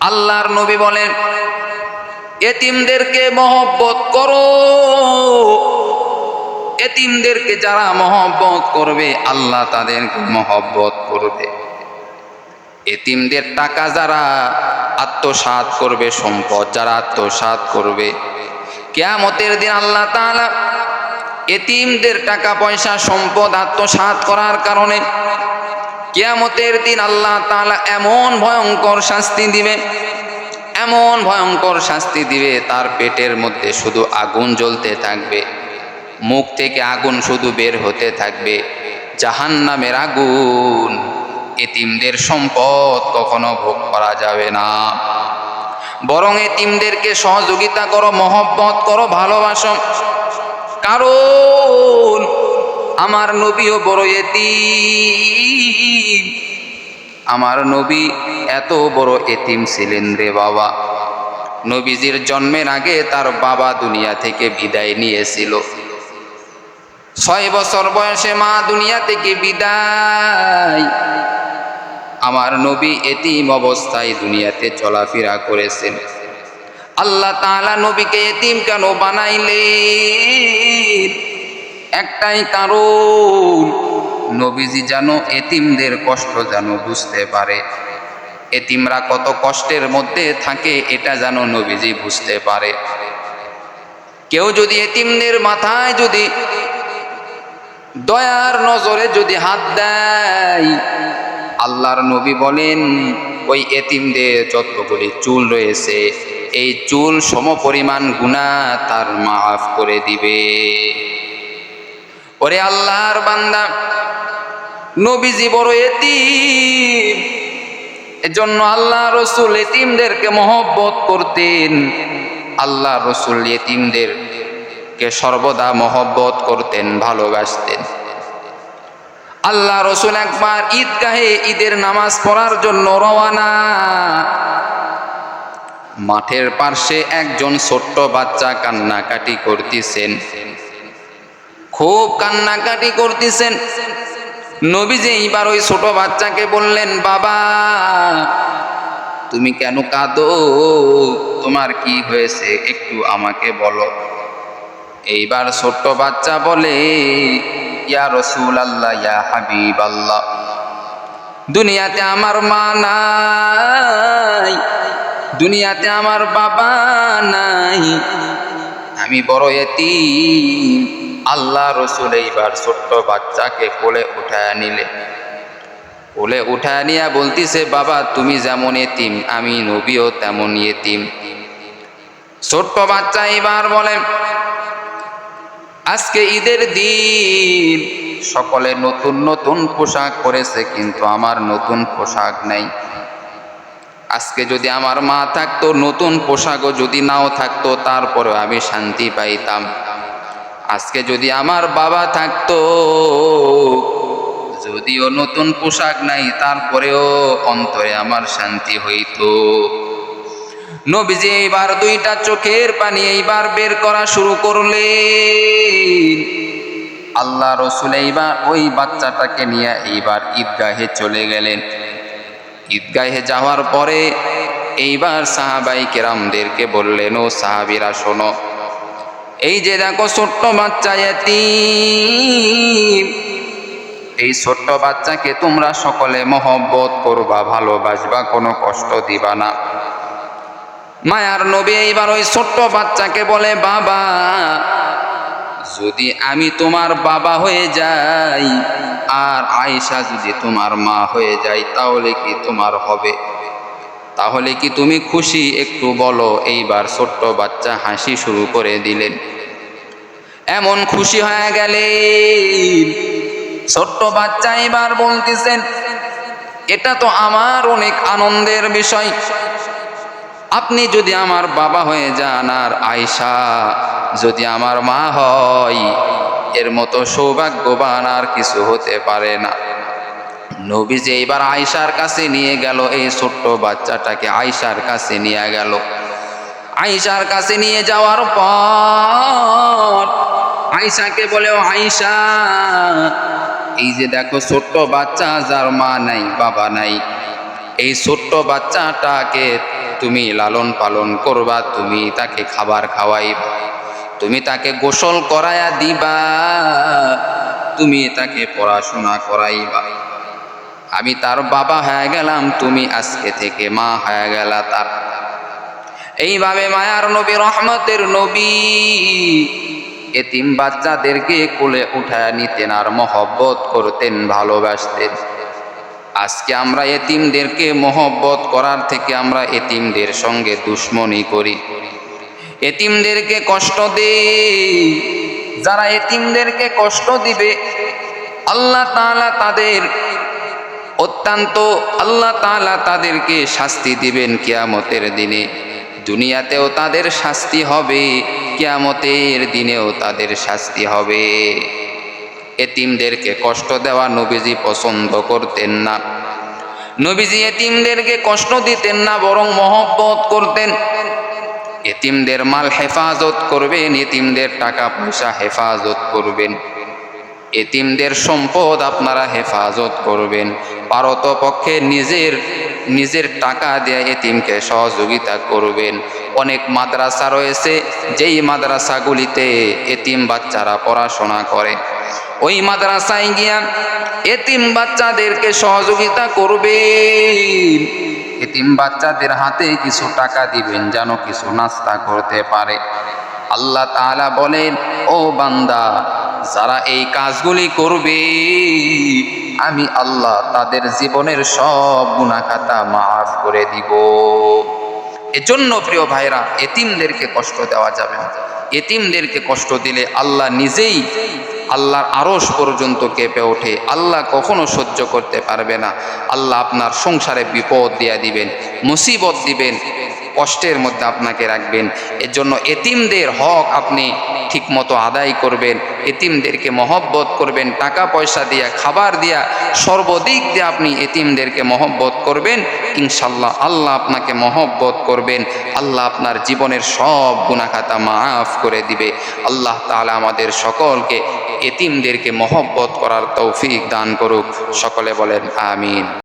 আল্লাহর নবী বলেন, এতিমদেরকে মহব্বত করো। এতিমদেরকে যারা মহব্বত করবে, আল্লাহ তাদেরকে মহব্বত করবে। এতিমদের টাকা যারা আত্মসাৎ করবে, সম্পদ যারা আত্মসাৎ করবে, কেয়ামতের দিন আল্লাহ এতিমদের টাকা পয়সা সম্পদ আত্মসাৎ করার কারণে কেয়ামতের দিন আল্লাহ তাআলা এমন ভয়ঙ্কর শাস্তি দিবে, এমন ভয়ঙ্কর শাস্তি দিবে, তার পেটের মধ্যে শুধু আগুন জ্বলতে থাকবে, মুখ থেকে আগুন শুধু বের হতে থাকবে, জাহান্নামের আগুন, এতিমদের সম্পদ কখনো ভোগ করা যাবে না। বরং এতিমদেরকে সহযোগিতা করো, মহব্বত করো, ভালোবাসো। কারণ আমার নবীও বড় এতিম। আমার নবী এত বড় এতিম ছিলেন রে বাবা। নবীজির জন্মের আগে তার বাবা দুনিয়া থেকে বিদায় নিয়েছিল। ছয় বছর বয়সে মা দুনিয়া থেকে বিদায়। আমার নবী এতিম অবস্থায় দুনিয়াতে চলাফেরা করেছেন। আল্লাহ তাআলা নবীকে এতিম কেন বানাইলেন? একটাই কারণ, নবীজি যেন এতিমদের কষ্ট যেন বুঝতে পারে। এতিমরা কত কষ্টের মধ্যে থাকে, এটা যেন নবীজি বুঝতে পারে। কেউ যদি এতিমদের মাথায় যদি দয়ার নজরে যদি হাত দেয়, আল্লাহর নবী বলেন, ওই এতিমদের যতগুলি চুল রয়েছে, এই চুল সমপরিমাণ গুণা তার মাফ করে দিবে। ওরে আল্লাহর বান্দা, নবীজি বড় এতিম। এজন্য আল্লাহ রসুল এতিমদেরকে মহব্বত করতেন। আল্লাহ রসুল এতিমদেরকে সর্বদা মহব্বত করতেন, ভালোবাসতেন। আল্লাহ রসুল একবার ঈদগাহে ঈদের নামাজ পড়ার জন্য রওয়ানা মাঠের পার্শ্বে একজন ছোট্ট বাচ্চা কান্নাকাটি করতেছেন। খুব কান্নাকাটি করতেছেন। নবীজি এইবার ওই ছোট বাচ্চাকে বললেন, বাবা, তুমি কেন কাঁদো? তোমার কি হয়েছে? একটু আমাকে বলো। এইবার ছোট্ট বাচ্চা বলে, ইয়া রসুল আল্লাহ ইয়া হাবিব আল্লাহ দুনিয়াতে আমার মা নাই, দুনিয়াতে আমার বাবা নাই, আমি বড় এতিম। আল্লাহ রসুল এইবার ছোট্ট বাচ্চাকে কোলে উঠায় নিলে। কোলে উঠায় নিয়ে বলতিছে, বাবা, তুমি যেমন এতিম, আমি নবীও তেমন এতিম। ছোট্ট বাচ্চা এবার বলেন আজকে ঈদের দিন, সকলে নতুন নতুন পোশাক পরেছে, কিন্তু আমার নতুন পোশাক নাই। আজকে যদি আমার মা থাকতো, নতুন পোশাকও যদি নাও থাকতো তারপরে আমি শান্তি পাইতাম। আজকে যদি আমার বাবা থাকতো, যদিও নতুন পোশাক নাই, তারপরেও অন্তরে আমার শান্তি হইতো। নবীজি এইবার দুইটা চোখের পানি এইবার বের করা শুরু করলেন। আল্লাহ রসুল এইবার ওই বাচ্চাটাকে নিয়ে এইবার ঈদগাহে চলে গেলেন। ঈদগাহে যাওয়ার পরে এইবার সাহাবাই কেরামদেরকে বললেন, ও সাহাবিরা, শোনো এই যে দেখো ছোট্ট বাচ্চা এই ছোট্ট বাচ্চাকে তোমরা সকলে মহব্বত করবা, ভালোবাসবা, কোনো কষ্ট দিবা না। মায়ার নবী এইবার ওই ছোট্ট বাচ্চাকে বলে, বাবা, যদি আমি তোমার বাবা হয়ে যাই আর আয়েশা যদি তোমার মা হয়ে যায়, তাহলে কি তোমার হবে? তাহলে কি তুমি খুশি? একটু বলো। এইবার ছোট্ট বাচ্চা হাসি শুরু করে দিলেন। এমন খুশি হয়ে গেলে। ছোট্ট বাচ্চা এবার বলতেছেন, এটা তো আমার অনেক আনন্দের বিষয়। আপনি যদি আমার বাবা হয়ে যান আর আয়সা যদি আমার মা হয়, এর মতো সৌভাগ্যবান আর কিছু হতে পারে না। নবীজি এবার আয়সার কাছে নিয়ে গেল, এই ছোট্ট বাচ্চাটাকে আয়সার কাছে নিয়ে গেল। আয়সার কাছে নিয়ে যাওয়ার পর আয়সাকে বলে, ও আয়সা এই যে দেখো ছোট্ট বাচ্চা, যার মা নাই, বাবা নাই। এই ছোট্ট বাচ্চাটাকে তুমি লালন পালন করবা, তুমি তাকে খাবার খাওয়াইবা, তুমি তাকে গোসল করায়া দিবা, তুমি তাকে পড়াশোনা করাইবা। আমি তার বাবা হয়ে গেলাম, তুমি আজকে থেকে মা হয়ে গেলা তার। এইভাবে মায়ার নবী, রহমতের নবী এতিম বাচ্চাদেরকে কোলে উঠায় নিতেন আর মহব্বত করতেন, ভালোবাসতেন। আজকে আমরা এতিমদেরকে মহব্বত করার থেকে আমরা এতিমদের সঙ্গে দুশ্মনী করি। এতিমদেরকে কষ্ট দেই। যারা এতিমদেরকে কষ্ট দিবে, আল্লাহ তাআলা তাদের অত্যন্ত, আল্লাহ তাআলা তাদেরকে শাস্তি দিবেন কিয়ামতের দিনে। দুনিয়াতেও তাদের শাস্তি হবে, কিয়ামতের দিনেও তাদের শাস্তি হবে। এতিমদেরকে কষ্ট দেওয়া নবীজি পছন্দ করতেন না। নবীজি এতিমদেরকে কষ্ট দিতেন না, বরং মহব্বত করতেন। এতিমদের মাল হেফাজত করবেন, এতিমদের টাকা পয়সা হেফাজত করবেন। এতিমদের সম্পদ আপনারা হেফাজত করবেন। পারত পক্ষে নিজের নিজের টাকা দিয়ে এতিমকে সহযোগিতা করবেন। অনেক মাদ্রাসা রয়েছে, যেই মাদ্রাসাগুলিতে এতিম বাচ্চারা পড়াশোনা করে। ওই মাদ্রাসায় গিয়া এতিম বাচ্চাদেরকে সহযোগিতা করবেন। এতিম বাচ্চাদের হাতে কিছু টাকা দিবেন, যেন কিছু নাস্তা করতে পারে। আল্লাহ তাআলা বলেন, ও বান্দা যারা এই কাজগুলি করবে, আমি আল্লাহ তাদের জীবনের সব গুণাখাতা মাফ করে দিব। এজন্য প্রিয় ভাইরা, এতিমদেরকে কষ্ট দেওয়া যাবে না। এতিমদেরকে কষ্ট দিলে আল্লাহ নিজেই আল্লাহর আরস পর্যন্ত কেঁপে ওঠে। আল্লাহ কখনো সহ্য করতে পারবে না। আল্লাহ আপনার সংসারে বিপদ দিয়া দিবেন, মুসিবত দিবেন কষ্টের মধ্যে আপনাকে রাখবেন। এর জন্য এতিমদের হক আপনি ঠিকমতো আদায় করবেন। এতিমদেরকে মহব্বত করবেন। টাকা পয়সা দিয়া, খাবার দিয়া, সর্বদিক দিয়ে আপনি এতিমদেরকে মহব্বত করবেন। ইনশাল্লাহ আল্লাহ আপনাকে মহব্বত করবেন। আল্লাহ আপনার জীবনের সব গুণাখাতা মাফ করে দিবে। আল্লাহ তাআলা আমাদের সকলকে এতিমদেরকে মহব্বত করার তৌফিক দান করুক। সকলে বলেন, আমিন।